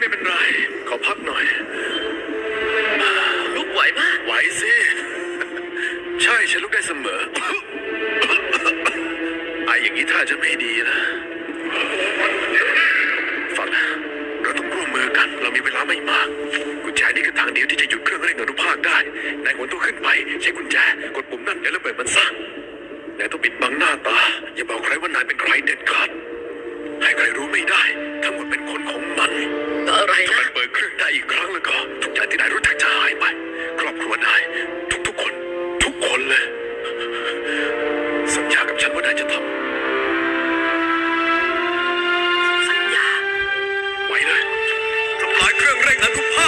ไม่เป็นไร ขอพักหน่อย ลุกไหวมาก ไหวสิ ใช่ฉันลุกได้เสมอ ไออย่างนี้ท่าจะไม่ดีนะฟังนะเราต้องร่วมมือกัน เรามีเวลาไม่มาก กุญแจนี่คือทางเดียวที่จะหยุดเครื่องเร่งอนุภาคได้ นายหวนตัวขึ้นไป ใช้กุญแจ กดปุ่มนั่นแล้วเปิดมันซะนายต้องปิดบังหน้าตา อย่าบอกใครว่านายเป็นใครเด็ดขาดให้ใครรู้ไม่ได้ ทั้งหมดเป็นคนของมัน นายรู้จักจะหายไป ครอบครัวนาย ทุกๆคน ทุกคนเลย สัญญากับฉันว่านายจะทำสัญญาไว้เลยทำลายเครื่องเร่งอนทุกภาพ